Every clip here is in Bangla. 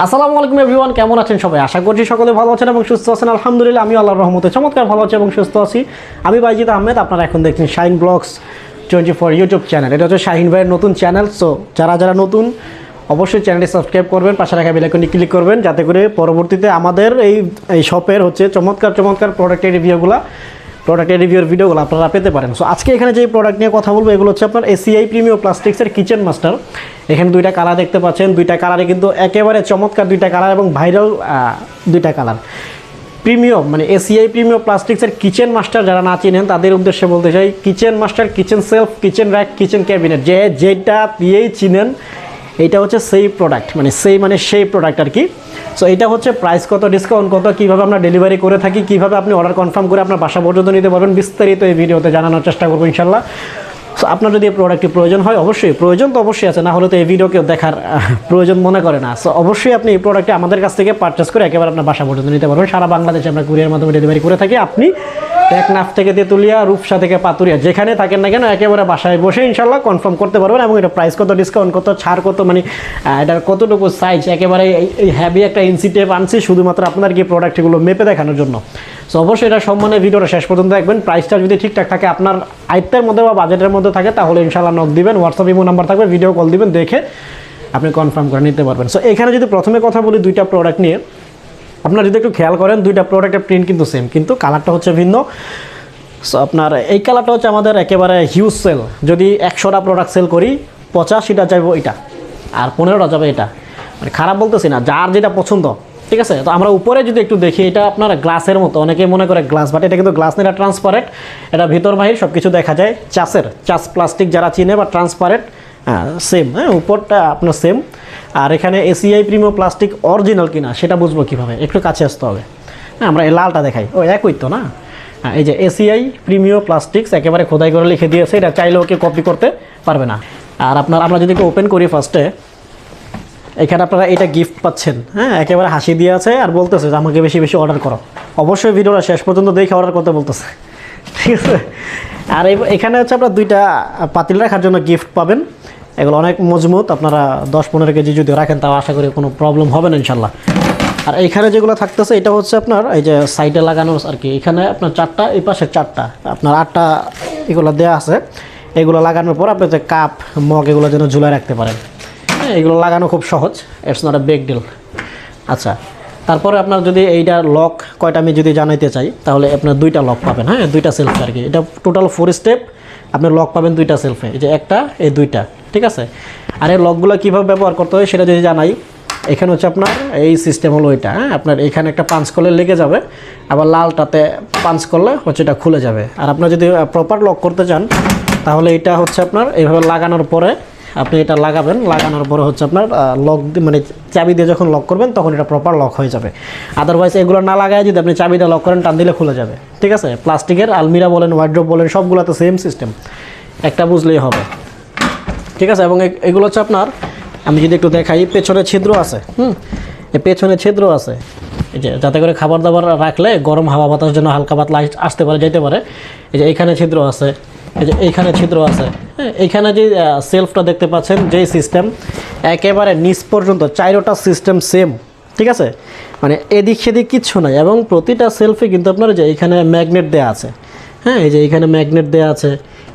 আসসালামু আলাইকুম এভরিওয়ান, কেমন আছেন সবাই? আশা করছি সকলে ভালো আছেন এবং সুস্থ আছেন। আলহামদুলিল্লাহ আমি আল্লাহর রহমতে চমৎকার ভালো আছি এবং সুস্থ আছি। আমি বাইজিদ আহমেদ, আপনারা এখন দেখছেন Shine Blogs twenty four YouTube channel. এটা হচ্ছে শাহিন ভাইয়ের নতুন চ্যানেল সো যারা যারা নতুন, অবশ্যই চ্যানেলটি সাবস্ক্রাইব করবেন, পাশে রাখা বেলাইকনটি ক্লিক করবেন, যাতে করে পরবর্তীতে আমাদের এই এই শপের হচ্ছে চমৎকার চমৎকার প্রোডাক্টের রিভিউগুলো প্রোডাক্টের রিভিউর ভিডিওগুলো আপনারা পেতে পারেন। সো আজকে এখানে যে প্রোডাক্ট নিয়ে কথা বলব, এগুলো হচ্ছে আপনার এসিআই প্রিমিয়াম প্লাস্টিক্সের কিচেন মাস্টার এখানে দুইটা কালার দেখতে পাচ্ছেন। দুইটা কালারে কিন্তু একেবারে চমৎকার দুইটা কালার এবং ভাইরাল দুইটা কালার প্রিমিয়াম মানে এসিআই প্রিমিয়াম প্লাস্টিক্সের কিচেন মাস্টার যারা না চিনেন, তাদের উদ্দেশ্যে বলতে চাই kitchen master kitchen shelf kitchen rack kitchen cabinet যে যেটা দিয়েই চিনেন এইটা হচ্ছে সেই প্রোডাক্ট মানে সেই মানে সেই প্রোডাক্ট আর কি। সো এটা হচ্ছে প্রাইস কত ডিসকাউন্ট কত, কীভাবে আমরা ডেলিভারি করে থাকি, কীভাবে আপনি অর্ডার কনফার্ম করে আপনার বাসা পর্যন্ত নিতে পারবেন, বিস্তারিত এই ভিডিওতে জানানোর চেষ্টা করব ইনশাল্লাহ সো আপনার যদি এই প্রোডাক্টটি প্রয়োজন হয়, অবশ্যই, প্রয়োজন তো অবশ্যই আছে, না হলে তো এই ভিডিও কেউ দেখার প্রয়োজন মনে করে না। সো অবশ্যই আপনি এই প্রোডাক্টটি আমাদের কাছ থেকে পারচেস করে একেবারে আপনার বাসা পর্যন্ত নিতে পারবেন। সারা বাংলাদেশে আমরা কুরিয়ার মাধ্যমে ডেলিভারি করে থাকি। আপনি টেকনাফ থেকে তেঁতুলিয়া, রূপসা থেকে পাতুরিয়া, যেখানে থাকেন না কেন, একেবারে বাসায় বসে ইনশাল্লাহ কনফার্ম করতে পারবেন এবং এটা প্রাইস কত ডিসকাউন্ট কত, ছাড় কত মানে এটার কতটুকু সাইজ একেবারে এই- হ্যাভি একটা টেপ আনছি শুধুমাত্র আপনার কি প্রোডাক্টগুলো মেপে দেখানোর জন্য। সো অবশ্যই এটা সম্মানের ভিডিওটা শেষ পর্যন্ত দেখবেন। প্রাইসটা যদি ঠিকঠাক থাকে, আপনার আয়ত্তের মধ্যে বা বাজেটের মধ্যে থাকে, তাহলে ইনশাল্লাহ নক দিবেন হোয়াটসঅ্যাপ ইমো নাম্বার থাকবে ভিডিও কল দিবেন, দেখে আপনি কনফার্ম করে নিতে পারবেন। সো এখানে যদি প্রথমে কথা বলি দুইটা প্রোডাক্ট নিয়ে আপনারা যদি একটু খেয়াল করেন, দুইটা প্রোডাক্টের প্রিন্ট কিন্তু সেম কিন্তু কালারটা হচ্ছে ভিন্ন। সো আপনার এই কালারটা হচ্ছে আমাদের একেবারে হিউজ সেল যদি একশোটা প্রোডাক্ট সেল করি, পঁচাশিটা যাব এটা, আর পনেরোটা যাবে এটা। মানে খারাপ বলতেছি না, যার যেটা পছন্দ, ঠিক আছে? তো আমরা উপরে যদি একটু দেখি, এটা আপনার গ্লাসের মতো, অনেকে মনে করে গ্লাস বাট এটা কিন্তু গ্লাস না, এটা ট্রান্সপারেন্ট এটা ভিতর বাহির সব কিছু দেখা যায়, চাষের, চাষ প্লাস্টিক যারা চিনে বা ট্রান্সপারেন্ট হ্যাঁ সেম হ্যাঁ উপরটা আপনার সেম আর এখানে এসিআই প্রিমো প্লাস্টিক অরিজিনাল কিনা, সেটা বুঝব কীভাবে? একটু কাছে আসতে হবে। হ্যাঁ আমরা এই লালটা দেখাই। ও, একই তো না? হ্যাঁ এই যে এসিআই প্রিমিও প্লাস্টিক্স একেবারে খোদাই করে লিখে দিয়েছে, এটা চাইলেও কেউ কপি করতে পারবে না। আর আপনার, আমরা যদি ওপেন করি ফার্স্টে এখানে আপনারা এটা গিফট পাচ্ছেন। হ্যাঁ একেবারে হাসি দিয়ে আছে আর বলতেছে যে, আমাকে বেশি বেশি অর্ডার করো। অবশ্যই ভিডিওটা শেষ পর্যন্ত দেখে অর্ডার করতে বলতেছে। ঠিক আছে? আর এখানে হচ্ছে আপনার দুইটা পাতিল রাখার জন্য গিফট পাবেন। এগুলো অনেক মজবুত। আপনারা দশ পনেরো কেজি যদি রাখেন, তাও আশা করি কোনো প্রবলেম হবে না ইনশাল্লাহ। আর এইখানে যেগুলো থাকতেছে, এটা হচ্ছে আপনার এই যে সাইডে লাগানো আর কি এখানে আপনার চারটা, এই পাশে চারটা। আপনার আটটা এগুলো দেওয়া আছে। এগুলো লাগানোর পর আপনি যে কাপ মগ এগুলো যেন ঝুলায় রাখতে পারেন। হ্যাঁ এগুলো লাগানো খুব সহজ। It's not a big deal আচ্ছা তারপরে আপনার যদি এইটা লক কয়টা আমি যদি জানাইতে চাই, তাহলে আপনার দুইটা লক পাবেন। হ্যাঁ দুইটা সেলফ আর কি এটা টোটাল ফোর স্টেপ আপনি লক পাবেন দুইটা সেলফে এই যে একটা, এই দুইটা। ঠিক আছে? আর এই লকগুলো কীভাবে ব্যবহার করতে হয় সেটা যদি জানাই, এখানে হচ্ছে আপনার এই সিস্টেম হলো এটা হ্যাঁ? আপনার এখানে একটা পাঞ্চ করলে লেগে যাবে, আবার লালটাতে পাঞ্চ করলে হচ্ছে এটা খুলে যাবে। আর আপনার যদি প্রপার লক করতে চান, তাহলে এটা হচ্ছে আপনার এইভাবে লাগানোর পরে আপনি এটা লাগাবেন, লাগানোর পরে হচ্ছে আপনার লক মানে চাবি দিয়ে যখন লক করবেন, তখন এটা প্রপার লক হয়ে যাবে। আদারওয়াইজ এগুলো না লাগায় যদি আপনি চাবিটা লক করেন, টান দিলে খুলে যাবে। ঠিক আছে? প্লাস্টিকের আলমিরা বলেন ওয়ার্ড্রপ বলেন, সবগুলোতে সেম সিস্টেম একটা বুঝলেই হবে। ঠিক আছে? এবং এগুলো হচ্ছে আপনার, আমি যদি একটু দেখাই পেছনে ছিদ্র আছে, হুম? এই পেছনে ছিদ্র আছে। এই যে যাতে করে খাবার দাবার রাখলে গরম হাওয়া বাতাস যেন হালকা পাতলা আস- আসতে পারে যেতে পারে। এই যে এইখানে ছিদ্র আছে, এই যে এইখানে ছিদ্র আছে হ্যাঁ? এইখানে যে সেলফটা দেখতে পাচ্ছেন যেই সিস্টেম একেবারে নিচ পর্যন্ত চাইরোটা সিস্টেম সেম ঠিক আছে? মানে এদিক সেদিক কিচ্ছু নাই, এবং প্রতিটা সেলফে কিন্তু আপনার যে এইখানে ম্যাগনেট দেওয়া আছে হ্যাঁ? এই যে এইখানে ম্যাগনেট দেওয়া আছে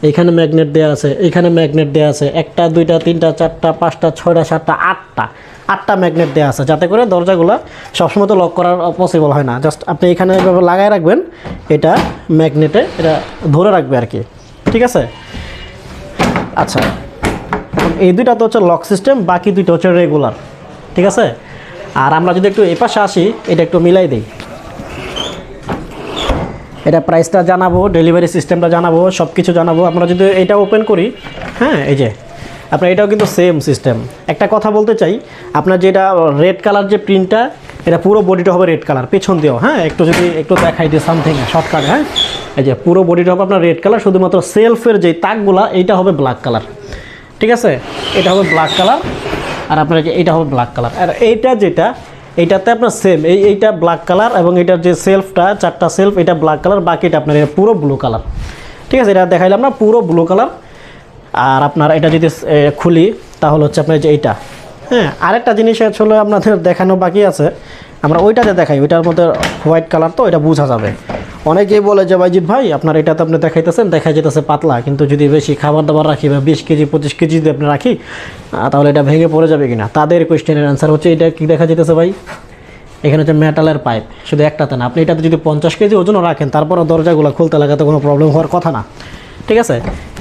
এইখানে ম্যাগনেট দেওয়া আছে এইখানে ম্যাগনেট দেওয়া আছে, একটা, দুইটা, তিনটা, চারটা, পাঁচটা, ছয়টা, সাতটা, আটটা আটটা ম্যাগনেট দেওয়া আছে, যাতে করে দরজাগুলো সবসময় তো লক করার পসিবল হয় না। জাস্ট আপনি এখানে এভাবে লাগাই রাখবেন, এটা ম্যাগনেটে এটা ধরে রাখবে আর কি ঠিক আছে? আচ্ছা এখন এই দুইটা তো হচ্ছে লক সিস্টেম বাকি দুইটা হচ্ছে রেগুলার ঠিক আছে? আর আমরা যদি একটু এপাশে আসি, এটা একটু মিলাই দিই। এটা প্রাইসটা জানাব ডেলিভারি সিস্টেমটা জানাব সব কিছু জানাব। আমরা যদি এটা ওপেন করি হ্যাঁ এই যে, আপনার এটাও কিন্তু সেম সিস্টেম একটা কথা বলতে চাই, আপনার যেটা রেড কালার যে প্রিন্টটা এটা পুরো বডিটা হবে রেড কালার পেছন দিয়েও হ্যাঁ একটু যদি একটু দেখাই দিই সামথিং শর্টকাট হ্যাঁ। এই যে, পুরো বডিটা হবে আপনার রেড কালার শুধুমাত্র সেলফের যে তাকগুলা, এইটা হবে ব্ল্যাক কালার ঠিক আছে? এটা হবে ব্ল্যাক কালার আর আপনার এটা হবে ব্ল্যাক কালার আর এইটা যেটা এইটাতে আপনার সেম এই এইটা ব্ল্যাক কালার এবং এটার যে সেলফটা চারটা সেলফ এটা ব্ল্যাক কালার বাকিটা আপনার এটা পুরো ব্লু কালার ঠিক আছে, এটা দেখাইলাম না, পুরো ব্লু কালার আর আপনার এটা যদি খুলি, তাহলে হচ্ছে আপনার যে এইটা। হ্যাঁ আরেকটা জিনিস আসলে আপনাদের দেখানো বাকি আছে। আমরা ওইটাতে দেখাই, ওইটার মধ্যে হোয়াইট কালার তো এটা বোঝা যাবে। অনেকেই বলে যে বাইজিৎ ভাই, আপনার এটাতে আপনি দেখাইতেছেন, দেখা যেতেছে পাতলা। কিন্তু যদি বেশি খাবার দাবার রাখি বা বিশ কেজি, পঁচিশ কেজি যদি আপনি রাখি তাহলে এটা ভেঙে পড়ে যাবে কিনা? তাদের কোয়েশ্চেনের অ্যান্সার হচ্ছে, এটা কি দেখা যেতেছে ভাই? এখানে হচ্ছে মেটালের পাইপ শুধু একটাতে না। আপনি এটাতে যদি পঞ্চাশ কেজি ওজনও রাখেন, তারপরও দরজাগুলো খুলতে লাগাতে কোনো প্রবলেম হওয়ার কথা না। ঠিক আছে?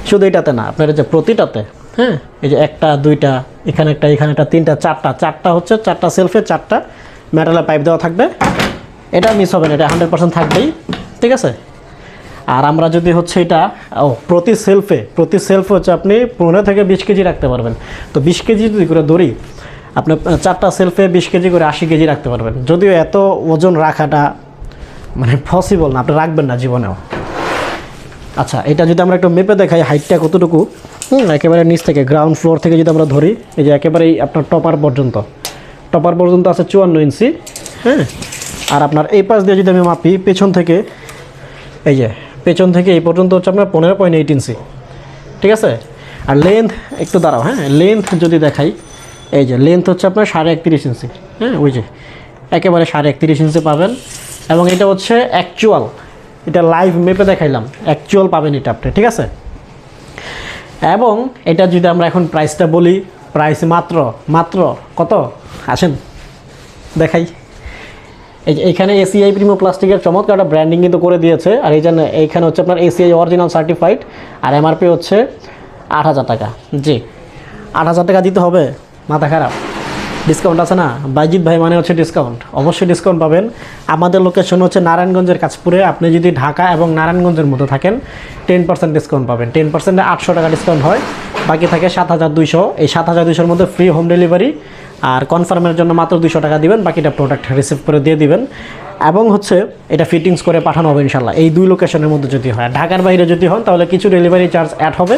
শুধু এটাতে না, আপনার যে প্রতিটাতে হ্যাঁ এই যে একটা, দুইটা, এখানে একটা এখানে একটা, তিনটা, চারটা চারটা হচ্ছে, চারটা সেলফে চারটা মেটালের পাইপ দেওয়া থাকবে। এটা মিস হবে না, এটা হান্ড্রেড পার্সেন্ট থাকবেই। ঠিক আছে? আর আমরা যদি হচ্ছে এটা, ও, প্রতি সেলফে প্রতি সেলফে হচ্ছে আপনি পনেরো থেকে বিশ কেজি রাখতে পারবেন। তো বিশ কেজি যদি করে ধরি, আপনি চারটা সেলফে বিশ কেজি করে আশি কেজি রাখতে পারবেন। যদিও এত ওজন রাখাটা মানে পসিবল না, আপনি রাখবেন না জীবনেও। আচ্ছা এটা যদি আমরা একটু মেপে দেখাই হাইটটা কতটুকু, হুম, একেবারে নিচ থেকে গ্রাউন্ড ফ্লোর থেকে যদি আমরা ধরি, এই যে একেবারেই আপনার টপার পর্যন্ত। টপার পর্যন্ত আছে চুয়ান্ন ইঞ্চি হ্যাঁ? আর আপনার এই পাশ দিয়ে যদি আমি মাপি, পেছন থেকে এই যে, পেছন থেকে এই পর্যন্ত হচ্ছে আপনার পনেরো পয়েন্ট এইট ইঞ্চি ঠিক আছে? আর লেন্থ একটু দাঁড়াও হ্যাঁ? লেন্থ যদি দেখাই, এই যে লেন্থ হচ্ছে আপনার সাড়ে একত্রিশ ইঞ্চি হ্যাঁ? ওই যে, একেবারে সাড়ে একত্রিশ ইঞ্চি পাবেন। এবং এটা হচ্ছে অ্যাকচুয়াল এটা লাইভ মেপে দেখাইলাম অ্যাকচুয়াল পাবেন এটা আপনি, ঠিক আছে? এবং এটা যদি আমরা এখন প্রাইসটা বলি প্রাইস মাত্র মাত্র কত? আসেন, দেখাই। এই যে এখানে এসিআই প্রিমো প্লাস্টিকের চমৎকার একটা ব্র্যান্ডিং কিন্তু করে দিয়েছে। আর এই জন্য এইখানে হচ্ছে আপনার এসিআই অরিজিনাল সার্টিফাইড আর এমআরপি হচ্ছে আট হাজার টাকা। জি, আট হাজার টাকা দিতে হবে, মাথা খারাপ। ডিসকাউন্ট আছে না? বাইজিৎ ভাই মানে হচ্ছে ডিসকাউন্ট অবশ্যই ডিসকাউন্ট পাবেন। আমাদের লোকেশন হচ্ছে নারায়ণগঞ্জের কাছপুরে আপনি যদি ঢাকা এবং নারায়ণগঞ্জের মধ্যে থাকেন টেন পার্সেন্ট ডিসকাউন্ট পাবেন। টেন পার্সেন্টে আটশো টাকা ডিসকাউন্ট হয়। বাকি থাকে সাত হাজার দুইশো। এই সাত হাজার দুইশোর মধ্যে ফ্রি হোম ডেলিভারি আর কনফার্মের জন্য মাত্র দুশো টাকা দিবেন, বাকিটা প্রোডাক্ট রিসিভ করে দিয়ে দিবেন। এবং হচ্ছে এটা ফিটিংস করে পাঠানো হবে ইনশাল্লাহ এই দুই লোকেশনের মধ্যে যদি হয়। ঢাকার বাইরে যদি হন, তাহলে কিছু ডেলিভারি চার্জ অ্যাড হবে।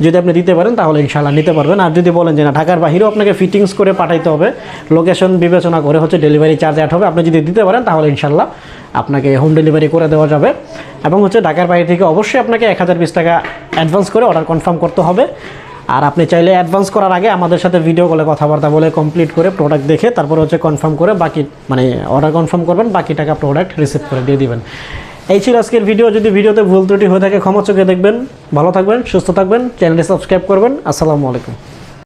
যদি আপনি দিতে পারেন, তাহলে ইনশাল্লাহ নিতে পারবেন। আর যদি বলেন যে না, ঢাকার বাইরেও আপনাকে ফিটিংস করে পাঠাইতে হবে লোকেশন বিবেচনা করে হচ্ছে ডেলিভারি চার্জ অ্যাড হবে। আপনি যদি দিতে পারেন, তাহলে ইনশাল্লাহ আপনাকে হোম ডেলিভারি করে দেওয়া যাবে। এবং হচ্ছে ঢাকার বাইরে থেকে অবশ্যই আপনাকে এক হাজার বিশ টাকা অ্যাডভান্স করে অর্ডার কনফার্ম করতে হবে। আর আপনি চাইলে অ্যাডভান্স করার আগে আমাদের সাথে ভিডিও কলে কথাবার্তা বলে কমপ্লিট করে প্রোডাক্ট দেখে তারপর হচ্ছে কনফার্ম করে বাকি মানে অর্ডার কনফার্ম করবেন, বাকি টাকা প্রোডাক্ট রিসিভ করে দিয়ে দিবেন। এই ছিল আজকের ভিডিও যদি ভিডিওতে ভুল ত্রুটি হয়ে থাকে ক্ষমা চোখে দেখবেন। ভালো থাকবেন, সুস্থ থাকবেন চ্যানেলটি সাবস্ক্রাইব করবেন। আসসালামু আলাইকুম।